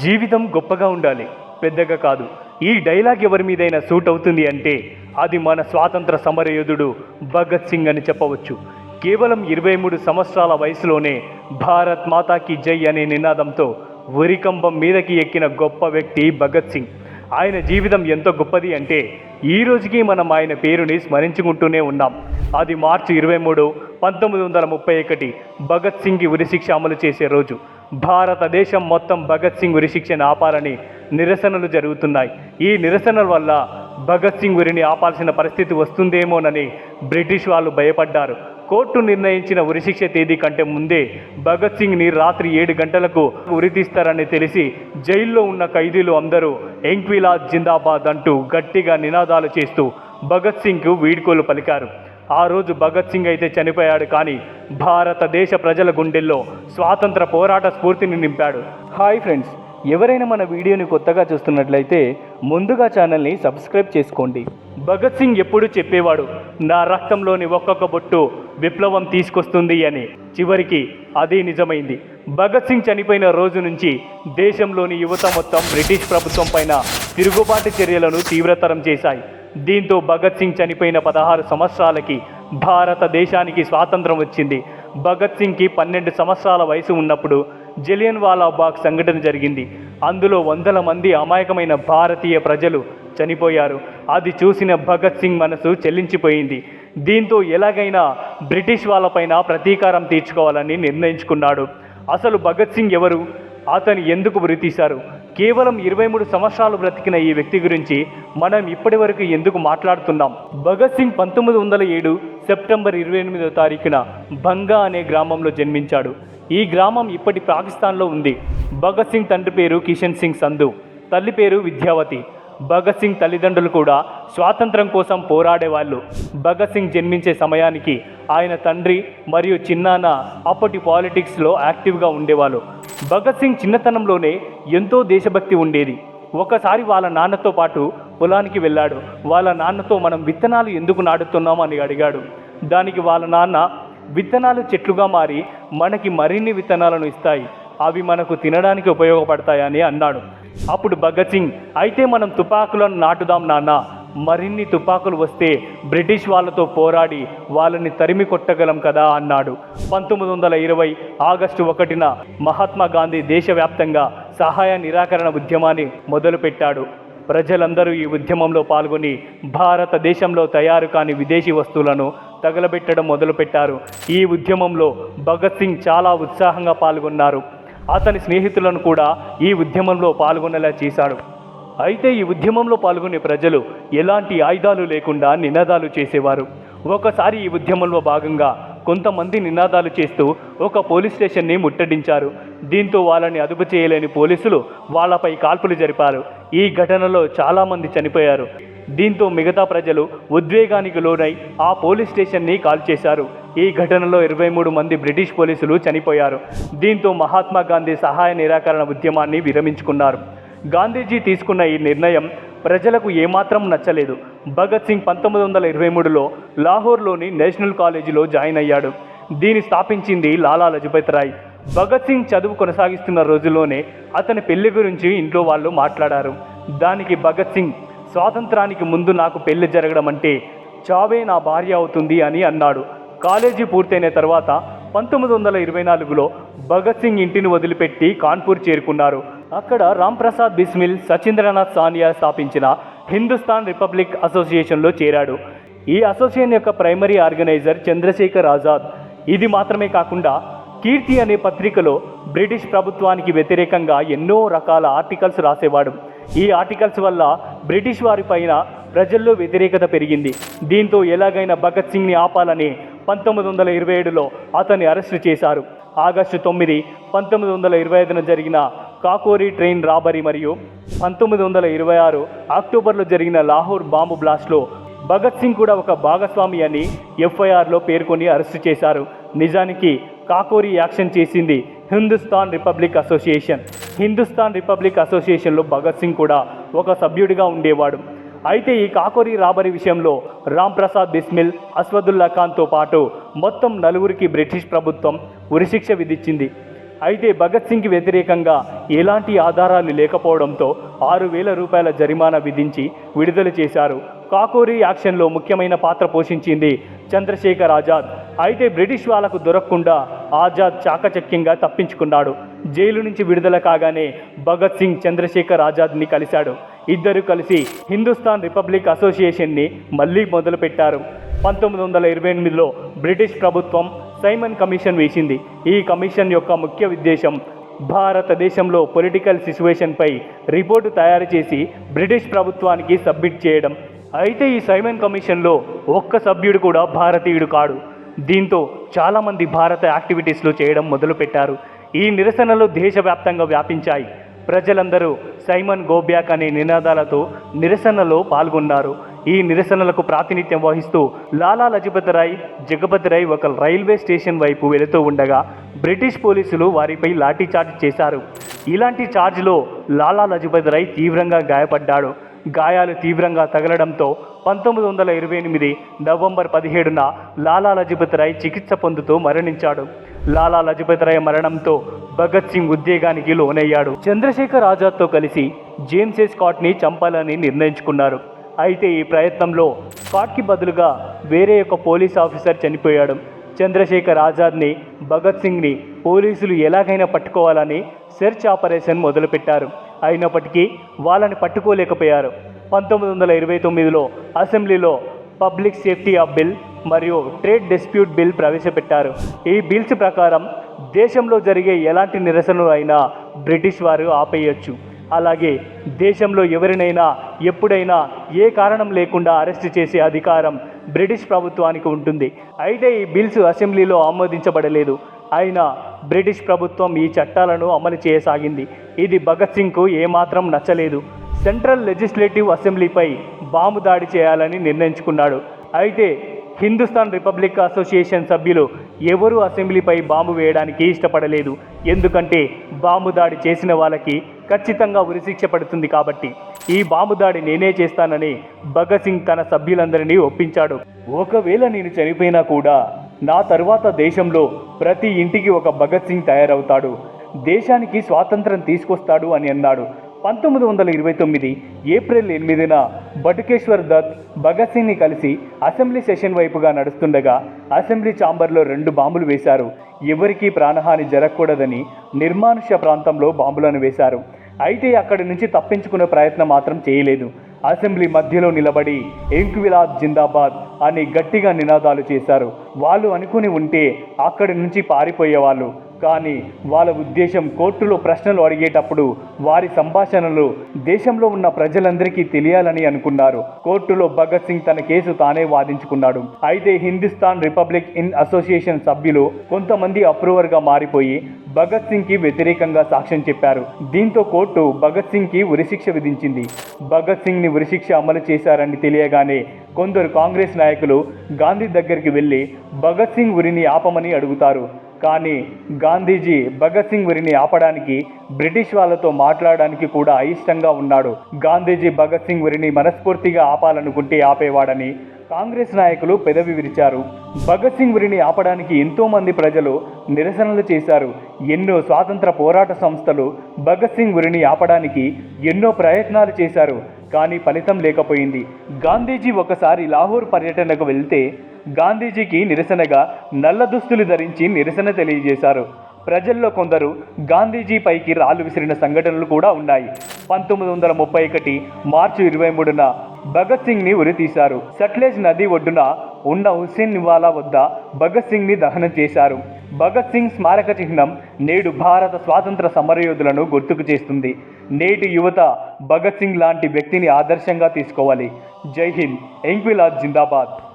జీవితం గొప్పగా ఉండాలి పెద్దగా కాదు. ఈ డైలాగ్ ఎవరి మీదైనా సూట్ అవుతుంది అంటే అది మన స్వాతంత్ర సమరయోధుడు భగత్ సింగ్ అని చెప్పవచ్చు. కేవలం ఇరవై మూడు సంవత్సరాల వయసులోనే భారత్ మాతాకి జై అనే నినాదంతో ఉరికంబం మీదకి ఎక్కిన గొప్ప వ్యక్తి భగత్ సింగ్. ఆయన జీవితం ఎంత గొప్పది అంటే ఈ రోజుకి మనం ఆయన పేరుని స్మరించుకుంటూనే ఉన్నాం. అది మార్చి ఇరవై మూడు పంతొమ్మిది వందల ముప్పై ఒకటి భగత్ సింగ్కి ఉరిశిక్ష అమలు చేసే రోజు. భారతదేశం మొత్తం భగత్ సింగ్ ఉరిశిక్షను ఆపాలని నిరసనలు జరుగుతున్నాయి. ఈ నిరసనల వల్ల భగత్ సింగ్ ఉరిని ఆపాల్సిన పరిస్థితి వస్తుందేమోనని బ్రిటిష్ వాళ్ళు భయపడ్డారు. కోర్టు నిర్ణయించిన ఉరిశిక్ష తేదీ కంటే ముందే భగత్ సింగ్ని రాత్రి ఏడు గంటలకు ఉరితీస్తారని తెలిసి జైల్లో ఉన్న ఖైదీలు అందరూ ఎంక్విలా జిందాబాద్ అంటూ గట్టిగా నినాదాలు చేస్తూ భగత్ సింగ్కు వీడ్కోలు పలికారు. ఆ రోజు భగత్ సింగ్ అయితే చనిపోయాడు కానీ భారతదేశ ప్రజల గుండెల్లో స్వాతంత్ర పోరాట స్ఫూర్తిని నింపాడు. హాయ్ ఫ్రెండ్స్ ఎవరైనా మన వీడియోని కొత్తగా చూస్తున్నట్లయితే ముందుగా ఛానల్ని సబ్స్క్రైబ్ చేసుకోండి. భగత్ సింగ్ ఎప్పుడు చెప్పేవాడు నా రక్తంలోని ఒక్కొక్క బొట్టు విప్లవం తీసుకొస్తుంది అని. చివరికి అదే నిజమైంది. భగత్ సింగ్ చనిపోయిన రోజు నుంచి దేశంలోని యువత మొత్తం బ్రిటిష్ ప్రభుత్వం పైన తిరుగుబాటు చర్యలను తీవ్రతరం చేశాయి. దీంతో భగత్ సింగ్ చనిపోయిన పదహారు సంవత్సరాలకి భారతదేశానికి స్వాతంత్రం వచ్చింది. భగత్ సింగ్కి పన్నెండు సంవత్సరాల వయసు ఉన్నప్పుడు జలియన్ వాలాబాగ్ సంఘటన జరిగింది. అందులో వందల మంది అమాయకమైన భారతీయ ప్రజలు చనిపోయారు. అది చూసిన భగత్ సింగ్ మనసు చెల్లించిపోయింది. దీంతో ఎలాగైనా బ్రిటిష్ వాళ్ళపైన ప్రతీకారం తీర్చుకోవాలని నిర్ణయించుకున్నాడు. అసలు భగత్ సింగ్ ఎవరు? అతను ఎందుకు ఉరి తీశారు? కేవలం ఇరవై మూడు సంవత్సరాలు బ్రతికిన ఈ వ్యక్తి గురించి మనం ఇప్పటి వరకు ఎందుకు మాట్లాడుతున్నాం? భగత్ సింగ్ పంతొమ్మిది వందల ఏడు సెప్టెంబర్ ఇరవై ఎనిమిదో తారీఖున బంగా అనే గ్రామంలో జన్మించాడు. ఈ గ్రామం ఇప్పటి పాకిస్తాన్లో ఉంది. భగత్ సింగ్ తండ్రి పేరు కిషన్ సింగ్ సంధు. తల్లి పేరు విద్యావతి. భగత్ సింగ్ తల్లిదండ్రులు కూడా స్వాతంత్రం కోసం పోరాడేవాళ్ళు భగత్ సింగ్ జన్మించే సమయానికి ఆయన తండ్రి మరియు చిన్నాన్న అప్పటి పాలిటిక్స్లో యాక్టివ్గా ఉండేవాళ్ళు. భగత్ సింగ్ చిన్నతనంలోనే ఎంతో దేశభక్తి ఉండేది. ఒకసారి వాళ్ళ నాన్నతో పాటు పొలానికి వెళ్ళాడు. వాళ్ళ నాన్నతో మనం విత్తనాలు ఎందుకు నాటుతున్నాం అని అడిగాడు. దానికి వాళ్ళ నాన్న విత్తనాలు చెట్లుగా మారి మనకి మరిన్ని విత్తనాలను ఇస్తాయి. అవి మనకు తినడానికి ఉపయోగపడతాయని అన్నాడు. అప్పుడు భగత్ సింగ్ అయితే మనం తుపాకులను నాటుదాం నాన్న. మరిన్ని తుపాకులు వస్తే బ్రిటిష్ వాళ్ళతో పోరాడి వాళ్ళని తరిమి కొట్టగలం కదా అన్నాడు. పంతొమ్మిది వందల ఇరవై ఆగస్టు ఒకటిన మహాత్మా గాంధీ దేశవ్యాప్తంగా సహాయ నిరాకరణ ఉద్యమాన్ని మొదలుపెట్టాడు. ప్రజలందరూ ఈ ఉద్యమంలో పాల్గొని భారతదేశంలో తయారు కాని విదేశీ వస్తువులను తగలబెట్టడం మొదలుపెట్టారు. ఈ ఉద్యమంలో భగత్ సింగ్ చాలా ఉత్సాహంగా పాల్గొన్నారు. అతని స్నేహితులను కూడా ఈ ఉద్యమంలో పాల్గొనేలా చేశాడు. అయితే ఈ ఉద్యమంలో పాల్గొనే ప్రజలు ఎలాంటి ఆయుధాలు లేకుండా నినాదాలు చేసేవారు. ఒకసారి ఈ ఉద్యమంలో భాగంగా కొంతమంది నినాదాలు చేస్తూ ఒక పోలీస్ స్టేషన్ని ముట్టడించారు. దీంతో వాళ్ళని అదుపు చేయలేని పోలీసులు వాళ్ళపై కాల్పులు జరిపారు. ఈ ఘటనలో చాలామంది చనిపోయారు. దీంతో మిగతా ప్రజలు ఉద్వేగానికి లోనై ఆ పోలీస్ స్టేషన్ని కాల్చేశారు. ఈ ఘటనలో ఇరవై మూడు మంది బ్రిటిష్ పోలీసులు చనిపోయారు. దీంతో మహాత్మా గాంధీ సహాయ నిరాకరణ ఉద్యమాన్ని విరమించుకున్నారు. గాంధీజీ తీసుకున్న ఈ నిర్ణయం ప్రజలకు ఏమాత్రం నచ్చలేదు. భగత్ సింగ్ పంతొమ్మిది వందల ఇరవై మూడులో లాహోర్లోని నేషనల్ కాలేజీలో జాయిన్ అయ్యాడు. దీన్ని స్థాపించింది లాలా లజపత్ రాయ్. భగత్ సింగ్ చదువు కొనసాగిస్తున్న రోజుల్లోనే అతని పెళ్ళి గురించి ఇంట్లో వాళ్ళు మాట్లాడారు. దానికి భగత్ సింగ్ స్వాతంత్రానికి ముందు నాకు పెళ్ళి జరగడం అంటే చావే నా భార్య అవుతుంది అని అన్నాడు. కాలేజీ పూర్తయిన తర్వాత పంతొమ్మిది వందల ఇరవై నాలుగులో భగత్ సింగ్ ఇంటిని వదిలిపెట్టి కాన్పూర్ చేరుకున్నారు. అక్కడ రాంప్రసాద్ బిస్మిల్ సచీంద్రనాథ్ సానియా స్థాపించిన హిందుస్థాన్ రిపబ్లిక్ అసోసియేషన్లో చేరాడు. ఈ అసోసియేషన్ యొక్క ప్రైమరీ ఆర్గనైజర్ చంద్రశేఖర్ ఆజాద్. ఇది మాత్రమే కాకుండా కీర్తి అనే పత్రికలో బ్రిటిష్ ప్రభుత్వానికి వ్యతిరేకంగా ఎన్నో రకాల ఆర్టికల్స్ రాసేవాడు. ఈ ఆర్టికల్స్ వల్ల బ్రిటిష్ వారి పైన ప్రజల్లో వ్యతిరేకత పెరిగింది. దీంతో ఎలాగైనా భగత్ సింగ్ని ఆపాలని పంతొమ్మిది వందల ఇరవై ఏడులో అతన్ని అరెస్టు చేశారు. ఆగస్టు తొమ్మిది పంతొమ్మిది వందల ఇరవై ఐదున జరిగిన కాకోరి ట్రైన్ రాబరీ మరియు పంతొమ్మిది వందల ఇరవై ఆరు అక్టోబర్లో జరిగిన లాహోర్ బాంబు బ్లాస్ట్లో భగత్ సింగ్ కూడా ఒక భాగస్వామి అని ఎఫ్ఐఆర్లో పేర్కొని అరెస్టు చేశారు. నిజానికి కాకోరి యాక్షన్ చేసింది Hindustan republic association. Hindustan republic అసోసియేషన్లో భగత్ సింగ్ కూడా ఒక సభ్యుడిగా ఉండేవాడు. అయితే ఈ కాకోరీ రాబరీ విషయంలో రామ్ ప్రసాద్ బిస్మిల్ అస్వదుల్లా ఖాన్తో పాటు మొత్తం నలుగురికి బ్రిటిష్ ప్రభుత్వం ఉరిశిక్ష విధించింది. అయితే భగత్ సింగ్కి వ్యతిరేకంగా ఎలాంటి ఆధారాలు లేకపోవడంతో ఆరు వేల రూపాయల జరిమానా విధించి విడుదల చేశారు. కాకోరీ యాక్షన్లో ముఖ్యమైన పాత్ర పోషించింది చంద్రశేఖర్ ఆజాద్. అయితే బ్రిటిష్ వాళ్ళకు దొరకకుండా ఆజాద్ చాకచక్యంగా తప్పించుకున్నాడు. జైలు నుంచి విడుదల కాగానే భగత్ సింగ్ చంద్రశేఖర్ ఆజాద్ని కలిశాడు. ఇద్దరు కలిసి హిందుస్థాన్ రిపబ్లిక్ అసోసియేషన్ని మళ్ళీ మొదలుపెట్టారు. పంతొమ్మిది వందల ఇరవై ఎనిమిదిలో బ్రిటిష్ ప్రభుత్వం సైమన్ కమిషన్ వేసింది. ఈ కమిషన్ యొక్క ముఖ్య ఉద్దేశం భారతదేశంలో పొలిటికల్ సిచ్యువేషన్పై రిపోర్టు తయారు చేసి బ్రిటిష్ ప్రభుత్వానికి సబ్మిట్ చేయడం. అయితే ఈ సైమన్ కమిషన్లో ఒక్క సభ్యుడు కూడా భారతీయుడు కాడు. దీంతో చాలామంది భారత యాక్టివిటీస్లు చేయడం మొదలుపెట్టారు. ఈ నిరసనలు దేశవ్యాప్తంగా వ్యాపించాయి. ప్రజలందరూ సైమన్ గోబ్యాక్ అనే నినాదాలతో నిరసనలో పాల్గొన్నారు. ఈ నిరసనలకు ప్రాతినిధ్యం వహిస్తూ లాలా లజపత్ రాయ్ జగపతి రాయ్ ఒక రైల్వే స్టేషన్ వైపు వెళుతూ ఉండగా బ్రిటిష్ పోలీసులు వారిపై లాఠీచార్జ్ చేశారు. ఇలాంటి ఛార్జ్లో లాలా లజపత్ రాయ్ తీవ్రంగా గాయపడ్డాడు. గాయాలు తీవ్రంగా తగలడంతో పంతొమ్మిది వందల ఇరవై ఎనిమిది నవంబర్ పదిహేడున లాలా లజపత్ రాయ్ చికిత్స పొందుతూ మరణించాడు. లాలా లజపత్ రాయ్ మరణంతో భగత్ సింగ్ ఉద్వేగానికి లోనయ్యాడు. చంద్రశేఖర్ ఆజాద్తో కలిసి జేమ్స్ ఏ స్కాట్ని చంపాలని నిర్ణయించుకున్నారు. అయితే ఈ ప్రయత్నంలో స్కాట్కి బదులుగా వేరే ఒక పోలీస్ ఆఫీసర్ చనిపోయాడు. చంద్రశేఖర్ ఆజాద్ని భగత్ సింగ్ని పోలీసులు ఎలాగైనా పట్టుకోవాలని సెర్చ్ ఆపరేషన్ మొదలుపెట్టారు. అయినప్పటికీ వాళ్ళని పట్టుకోలేకపోయారు. పంతొమ్మిది వందల ఇరవై తొమ్మిదిలో అసెంబ్లీలో పబ్లిక్ సేఫ్టీ ఆఫ్ బిల్ మరియు ట్రేడ్ డిస్ప్యూట్ బిల్ ప్రవేశపెట్టారు. ఈ బిల్స్ ప్రకారం దేశంలో జరిగే ఎలాంటి నిరసనలు అయినా బ్రిటిష్ వారు ఆపేయచ్చు. అలాగే దేశంలో ఎవరినైనా ఎప్పుడైనా ఏ కారణం లేకుండా అరెస్ట్ చేసే అధికారం బ్రిటిష్ ప్రభుత్వానికి ఉంటుంది. అయితే ఈ బిల్స్ అసెంబ్లీలో ఆమోదించబడలేదు. అయినా బ్రిటిష్ ప్రభుత్వం ఈ చట్టాలను అమలు చేయసాగింది. ఇది భగత్ సింగ్కు ఏమాత్రం నచ్చలేదు. సెంట్రల్ లెజిస్లేటివ్ అసెంబ్లీపై బాంబు దాడి చేయాలని నిర్ణయించుకున్నాడు. అయితే హిందుస్థాన్ రిపబ్లిక్ అసోసియేషన్ సభ్యులు ఎవరూ అసెంబ్లీపై బాంబు వేయడానికి ఇష్టపడలేదు. ఎందుకంటే బాంబు దాడి చేసిన వాళ్ళకి ఖచ్చితంగా ఉరిశిక్ష పడుతుంది కాబట్టి ఈ బాంబు దాడి నేనే చేస్తానని భగత్ సింగ్ తన సభ్యులందరినీ ఒప్పించాడు. ఒకవేళ నేను చనిపోయినా కూడా నా తరువాత దేశంలో ప్రతి ఇంటికి ఒక భగత్ సింగ్ తయారవుతాడు. దేశానికి స్వాతంత్రం తీసుకొస్తాడు అని అన్నాడు. పంతొమ్మిది వందల ఇరవై తొమ్మిది ఏప్రిల్ ఎనిమిదిన బటుకేశ్వర్ దత్ భగత్ సింగ్ని కలిసి అసెంబ్లీ సెషన్ వైపుగా నడుస్తుండగా అసెంబ్లీ ఛాంబర్లో రెండు బాంబులు వేశారు. ఎవరికీ ప్రాణహాని జరగకూడదని నిర్మానుష ప్రాంతంలో బాంబులను వేశారు. అయితే అక్కడి నుంచి తప్పించుకునే ప్రయత్నం మాత్రం చేయలేదు. అసెంబ్లీ మధ్యలో నిలబడి ఎంక్విలాద్ జిందాబాద్ అని గట్టిగా నినాదాలు చేశారు. వాళ్ళు అనుకుని ఉంటే అక్కడి నుంచి పారిపోయేవాళ్ళు. కానీ వాళ్ళ ఉద్దేశం కోర్టులో ప్రశ్నలు అడిగేటప్పుడు వారి సంభాషణలు దేశంలో ఉన్న ప్రజలందరికీ తెలియాలని అనుకున్నారు. కోర్టులో భగత్ సింగ్ తన కేసు తానే వాదించుకున్నాడు. అయితే హిందుస్థాన్ రిపబ్లిక్ ఇన్ అసోసియేషన్ సభ్యులు కొంతమంది అప్రూవర్గా మారిపోయి భగత్ సింగ్కి వ్యతిరేకంగా సాక్ష్యం చెప్పారు. దీంతో కోర్టు భగత్ సింగ్కి ఉరిశిక్ష విధించింది. భగత్ సింగ్ని ఉరిశిక్ష అమలు చేశారని తెలియగానే కొందరు కాంగ్రెస్ నాయకులు గాంధీ దగ్గరికి వెళ్ళి భగత్ సింగ్ ఉరిని ఆపమని అడుగుతారు. కానీ గాంధీజీ భగత్ సింగ్ ఉరిని ఆపడానికి బ్రిటిష్ వాళ్ళతో మాట్లాడడానికి కూడా అయిష్టంగా ఉన్నాడు. గాంధీజీ భగత్ సింగ్ ఉరిని మనస్ఫూర్తిగా ఆపాలనుకుంటే ఆపేవాడని కాంగ్రెస్ నాయకులు పెదవి విరిచారు. భగత్ సింగ్ ఉరిని ఆపడానికి ఎంతోమంది ప్రజలు నిరసనలు చేశారు. ఎన్నో స్వాతంత్ర పోరాట సంస్థలు భగత్ సింగ్ ఉరిని ఆపడానికి ఎన్నో ప్రయత్నాలు చేశారు. కానీ ఫలితం లేకపోయింది. గాంధీజీ ఒకసారి లాహోర్ పర్యటనకు వెళ్తే గాంధీజీకి నిరసనగా నల్ల దుస్తులు ధరించి నిరసన తెలియజేశారు. ప్రజల్లో కొందరు గాంధీజీ పైకి విసిరిన సంఘటనలు కూడా ఉన్నాయి. పంతొమ్మిది వందల ముప్పై ఒకటి మార్చి ఇరవై మూడున భగత్ సింగ్ని ఉరితీశారు. సట్లెజ్ నది ఒడ్డున ఉన్న హుస్సేన్ నివాలా వద్ద భగత్ సింగ్ని దహనం చేశారు. భగత్ సింగ్ స్మారక చిహ్నం నేడు భారత స్వాతంత్ర సమరయోధులను గుర్తుకు చేస్తుంది. నేటి యువత భగత్ సింగ్ లాంటి వ్యక్తిని ఆదర్శంగా తీసుకోవాలి. జై హింద్ ఎంక్విలాజ్ జిందాబాద్.